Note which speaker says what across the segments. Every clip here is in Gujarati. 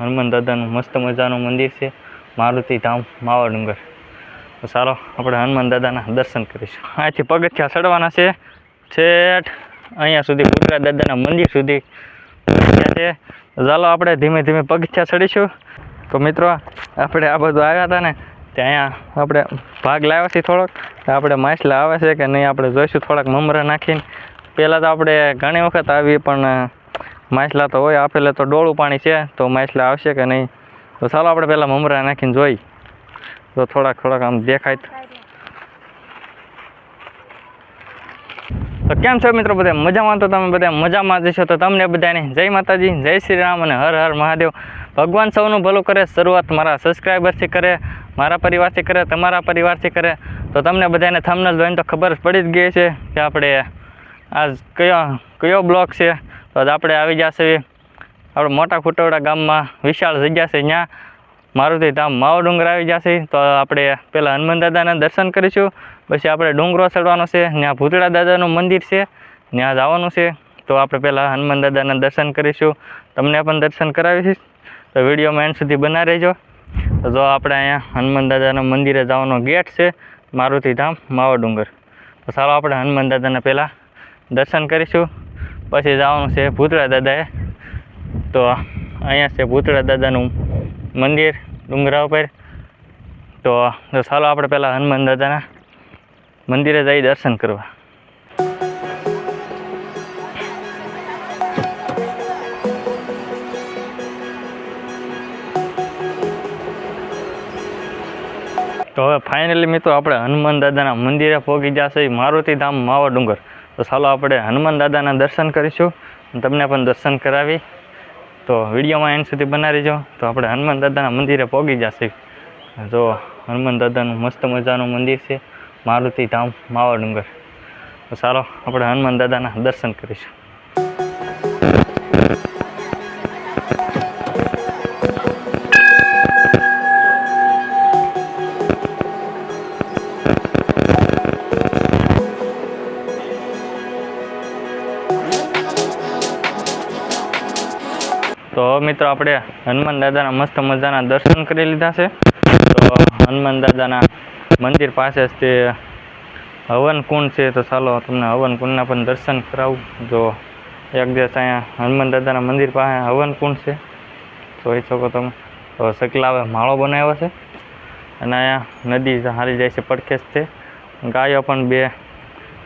Speaker 1: હનુમાન દાદાનું મસ્ત મજાનું મંદિર છે, મારુતિ ધામ માવા ડુંગર તો ચાલો, આપણે હનુમાન દાદાના દર્શન કરીશું. અહીંથી પગથિયા ચડવાના છે. છેઠ, અહીંયા સુધી ગુજરાત દાદાના મંદિર સુધી છે. ચાલો, આપણે ધીમે ધીમે પગથિયા ચડીશું. તો મિત્રો, આપણે આ બધું આવ્યા હતા ને, ત્યાં આપણે ભાગ લાવ્યા છીએ થોડોક. આપણે માછલા આવે છે કે નહીં, આપણે જોઈશું થોડાક મમરા નાખીને. પહેલાં તો આપણે ઘણી વખત આવી, પણ માછલા તો હોય, આપેલે તો ડોળું પાણી છે, તો માછલા આવશે કે નહીં? તો ચાલો આપણે પહેલાં મમરા નાખીને જોઈ. તો થોડાક થોડાક આમ દેખાય તો. કેમ છો મિત્રો બધા? મજામાં તો તમે બધા? મજામાં જશો તો તમને બધાને જય માતાજી, જય શ્રી રામ અને હર હર મહાદેવ. ભગવાન સૌનું ભલું કરે, શરૂઆત મારા સબસ્ક્રાઈબરથી કરે, મારા પરિવારથી કરે, તમારા પરિવારથી કરે. તો તમને બધાને થમનલ જોઈને તો ખબર પડી જ ગઈ છે કે આપણે આજ કયો કયો બ્લોક છે. તો આપણે આવી જશે આપણે મોટા ખુટવડા ગામમાં વિશાળ જગ્યા છે ત્યાં. મારુતિ ધામ માવો ડુંગર આવી જશે. તો આપણે પહેલાં હનુમાન દાદાના દર્શન કરીશું. પછી આપણે ડુંગરો ચડવાનો છે, ત્યાં ભૂતળા દાદાનું મંદિર છે, ત્યાં જવાનું છે. તો આપણે પહેલાં હનુમાન દાદાના દર્શન કરીશું. તમને પણ દર્શન કરાવીશ. તો વિડીયોમાં એન્ડ સુધી બના રહેજો. તો જો આપણે અહીંયા હનુમાન દાદાના મંદિરે જવાનો ગેટ છે, મારુતિ ધામ માવો ડુંગર. તો ચાલો આપણે હનુમાન દાદાના પહેલાં દર્શન કરીશું. પછી જવાનું છે ભૂતળા દાદાએ. તો અહીંયા છે ભૂતળા દાદાનું મંદિર ડુંગરા ઉપર. તો ચાલો આપણે પહેલાં હનુમાન દાદાના મંદિરે જઈ દર્શન કરવા. તો હવે ફાઇનલી મિત્રો આપણે હનુમાન દાદાના મંદિરે પહોંચી જશે મારુતિ ધામ માવા ડુંગર તો ચાલો આપણે હનુમાન દાદાના દર્શન કરીશું. તમને પણ દર્શન કરાવી. તો વિડીયોમાં એન્ડ સુધી બનાવી રહેજો તો આપણે હનુમાન દાદાના મંદિરે પહોંચી જશે. જો હનુમાન દાદાનું મસ્ત મજાનું મંદિર છે. મારુતિ ધામ માવા ડુંગર. તો ચાલો આપણે હનુમાન દાદાના દર્શન કરીશું. મિત્રો, આપણે હનુમાન દાદાના મસ્ત મજાના દર્શન કરી લીધા છે. તો હનુમાન દાદાના મંદિર પાસે જ તે હવન કુંડ છે. તો ચાલો તમને હવન કુંડના પણ દર્શન કરાવું. જો એક દિવસ અહીંયા હનુમાન દાદાના મંદિર પાસે હવન કુંડ છે. જોઈ શકો તમે. તો સકલાવે માળો બનાવ્યો છે. અને અહીંયા નદી હારી જાય છે પડખેસ છે ગાયો પણ બે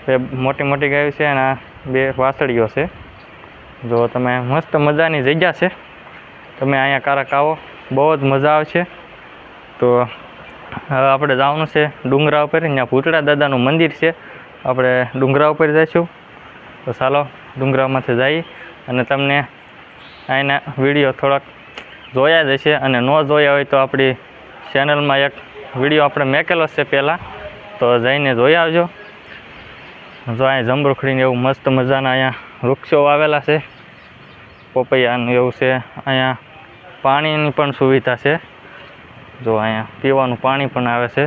Speaker 1: બે મોટી મોટી ગાયો છે અને બે વાસળીઓ છે. જો તમે મસ્ત મજાની જગ્યા છે. તમે અહીંયા કારક આવો. બહુ જ મજા આવશે. તો હવે આપણે જવાનું છે ડુંગરા ઉપર. ત્યાં ભૂતળા દાદાનું મંદિર છે. આપણે ડુંગરા ઉપર જઈશું. તો ચાલો ડુંગરામાંથી જઈ અને તમને અહીંના વીડિયો થોડાક જોયા જ હશે અને ન જોયા હોય તો આપણી ચેનલમાં એક વીડિયો આપણે મેકેલો છે પહેલાં. તો જઈને જોઈ આવજો. જો અહીં જમરૂખડીને એવું મસ્ત મજાના અહીંયા વૃક્ષો વાવેલા છે. પપૈયાનું એવું છે. અહીંયા પાણીની પણ સુવિધા છે. જો અહીંયા પીવાનું પાણી પણ આવે છે.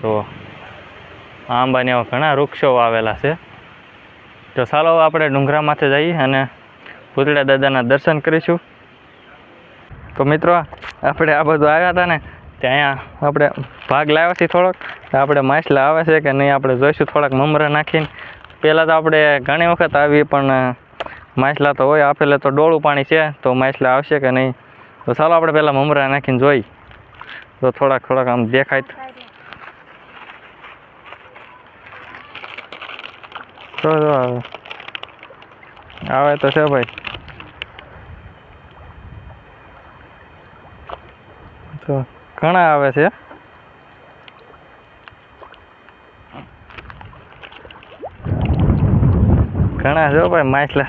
Speaker 1: તો આંબાને એવા ઘણા વૃક્ષો વાવેલા છે. તો ચાલો આપણે ડુંગરામાંથી જઈએ અને પૂતળા દાદાના દર્શન કરીશું. તો મિત્રો, આપણે આ બધું આવ્યા હતા ને, ત્યાં આપણે ભાગ લાવ્યા છીએ થોડોક. આપણે માછલા આવે છે કે નહીં આપણે જોઈશું, થોડાક મમરા નાખીને. પહેલાં તો આપણે ઘણી વખત આવી પણ માછલા તો હોય, આપેલે તો ડોળું પાણી છે. તો માછલા આવશે કે નહીં? તો ચાલો આપણે પહેલાં મમરા નાખીને જોઈ. તો થોડાક થોડાક આમ દેખાય તો. આવે. તો છે ભાઈ. ઘણા આવે છે. ઘણા જો ભાઈ, માછલા.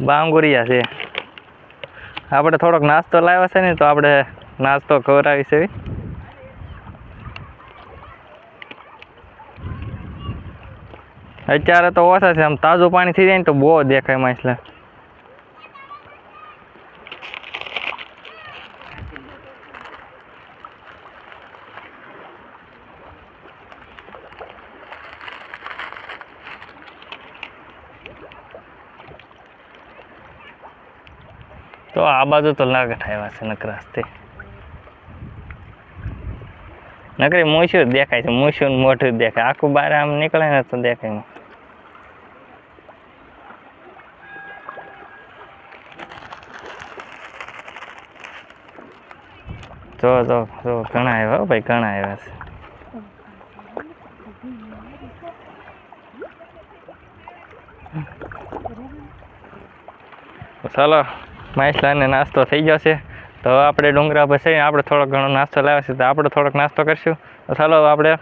Speaker 1: બાંગુરિયા છે. આપણે થોડોક નાસ્તો લાવ્યો છે ને, તો આપણે નાસ્તો ખવડાવી છે અત્યારે તો ઓછા છે, આમ તાજું પાણી થઈ જાય ને તો બહુ દેખાય માછલા. તો આ બાજુ તો લાગઠ આવ્યા છે નકરાસ્તે નકરી મૂછ્યું દેખાય છે મૂછ્યું મોઢું દેખાય. આખું બારે આમ નીકળે ને તો દેખાય જો જો જો, ઘણા આવ્યા ભાઈ, ઘણા આવ્યા છે. ચાલો. માઇસલાને નાસ્તો થઈ છે. તો આપણે ડુંગરા પર જઈને આપણે થોડોક ઘણો નાસ્તો લાવ્યા છે. તો આપણે થોડોક નાસ્તો કરીશું. તો ચાલો આપણે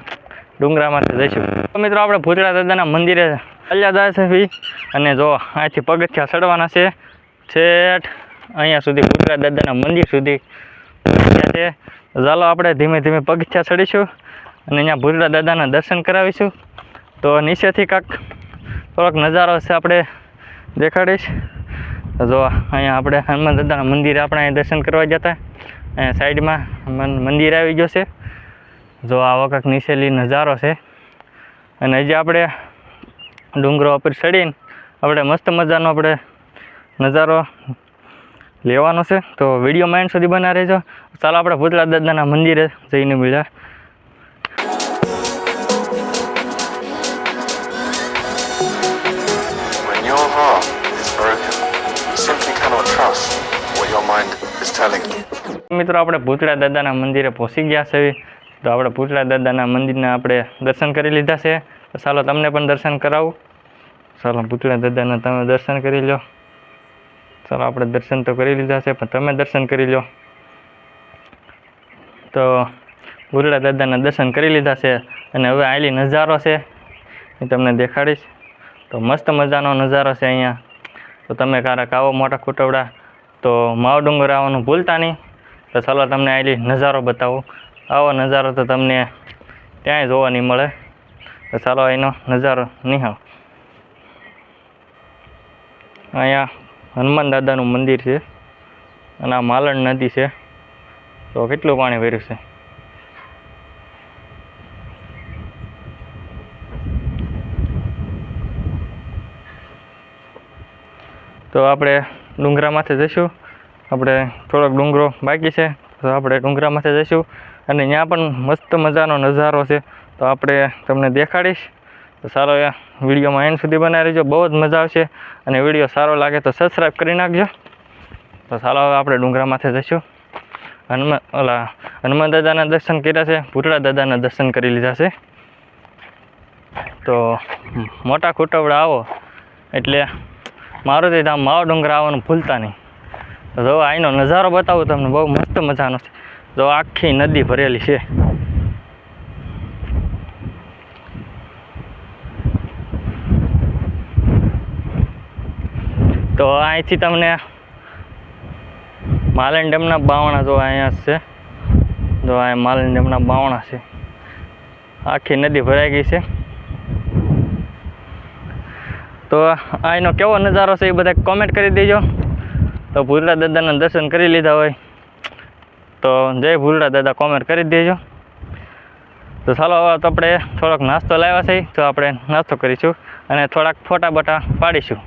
Speaker 1: ડુંગરામાંથી જઈશું. તો મિત્રો, આપણે ભૂતળા દાદાના મંદિરે ચાલ્યા જાય અને જો, અહીંથી પગથિયા ચડવાના છે. છેઠ, અહીંયા સુધી ભૂતળા દાદાના મંદિર સુધી છે. ચાલો આપણે ધીમે ધીમે પગથિયા ચડીશું અને અહીંયા ભૂતળા દાદાના દર્શન કરાવીશું. તો નીચેથી કાંક થોડોક નજારો છે આપણે દેખાડીશ. તો જો, અહીંયા આપણે હનુમાન દાદાના મંદિરે આપણે અહીંયા દર્શન કરવા જતા. અહીંયા સાઈડમાં મંદિર આવી ગયો છે. જો, આ વખત નીચેલી નજારો છે. અને હજી આપણે ડુંગરો ઉપર ચડીને આપણે મસ્ત મજાનો આપણે નજારો લેવાનો છે. તો વીડિયો માઇન્ડ સુધી બના રહેજો. ચાલો, આપણે ભૂતળા દાદાના મંદિરે જઈને મળ્યા. મિત્રો, આપણે ભૂતળા દાદાના મંદિરે પહોંચી ગયા છે. તો આપણે ભૂતળા દાદાના મંદિરના આપણે દર્શન કરી લીધા છે. તો ચાલો તમને પણ દર્શન કરાવું. ચાલો ભૂતળા દાદાના તમે દર્શન કરી લો. ચાલો આપણે દર્શન તો કરી લીધા છે, પણ તમે દર્શન કરી લો. તો ભૂતળા દાદાના દર્શન કરી લીધા છે અને હવે આયલી નજારો છે. એ તમને દેખાડીશ. તો મસ્ત મજાનો નજારો છે અહીંયા. તો તમે ક્યારેક આવો મોટા કુટવડા. તો માવ ડુંગર આવવાનું ભૂલતા નહીં. તો ચાલો તમને આવેલી નજારો બતાવું. આવો નજારો તો તમને ક્યાંય જોવા નહીં મળે. તો ચાલો એનો નજારો નિહાળ અહીંયા હનુમાન દાદાનું મંદિર છે અને આ માલણ નદી છે. તો કેટલું પાણી ભર્યું છે? તો આપણે ડુંગરામાંથી જઈશું. આપણે થોડોક ડુંગરો બાકી છે, તો આપણે ડુંગરામાંથી જઈશું. અને ત્યાં પણ મસ્ત મજાનો નજારો છે. તો આપણે તમને દેખાડીશ. તો સારો એ વિડીયોમાં એન્ડ સુધી બનાવી રહેજો. બહુ જ મજા આવશે. અને વીડિયો સારો લાગે તો સબસ્ક્રાઈબ કરી નાખજો. તો સારો હવે આપણે ડુંગરામાંથી જઈશું. હનુમાન ઓલા હનુમાન દાદાના દર્શન કર્યા છે. ભૂતળા દાદાના દર્શન કરી લીધા છે. તો મોટા ખોટવડા આવો. એટલે મારુતિ ધામ માવ ડુંગર આવવાનું ભૂલતા નહીં. જો અહીંનો નજારો બતાવું તમને, બહુ મસ્ત મજાનો છે. જો આખી નદી ભરેલી છે. તો અહીંથી તમને માલન ડેમના બાવણા જો અહીંયા છે. જો અહીંયા માલન ડેમના બાવણા છે. આખી નદી ભરાઈ ગઈ છે. તો એનો કેવો નજારો છે એ બધા કોમેન્ટ કરી દેજો. તો ભૂલડા દાદાના દર્શન કરી લીધા હોય તો જય ભૂલડા દાદા કોમેન્ટ કરી દેજો. તો ચાલો હવે તો આપણે થોડોક નાસ્તો લાવ્યા છે, તો આપણે નાસ્તો કરીશું અને થોડાક ફોટા બટા પાડીશું.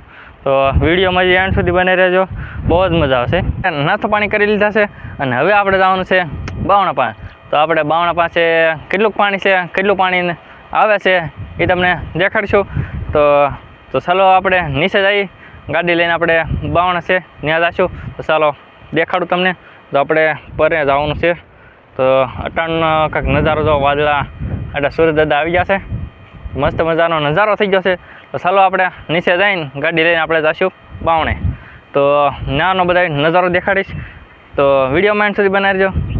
Speaker 1: તો વિડીયોમાં જે એન્ડ સુધી બની રહેજો. બહુ જ મજા આવશે. નાસ્તો પાણી કરી લીધા છે અને હવે આપણે જવાનું છે બાવણા પાસે. તો આપણે બાવણા પાસે કેટલું પાણી છે, કેટલું પાણી આવે છે એ તમને દેખાડીશું. તો તો ચાલો આપણે નીચે જઈ, ગાડી લઈને આપણે બાવણ છે, ત્યાં જઈશું તો ચાલો દેખાડું તમને. તો આપણે પરે જવાનું છે. તો અટાણનો કંઈક નજારો જો વાદળા એટલે સૂર્યદાદા આવી જશે મસ્ત મજાનો નજારો થઈ ગયો છે. તો ચાલો આપણે નીચે જઈને ગાડી લઈને આપણે જઈશું બાવણે. તો નાનો બધા નજારો દેખાડીશ. તો વીડિયો માઇન્ડ સુધી બનાવી દેજો.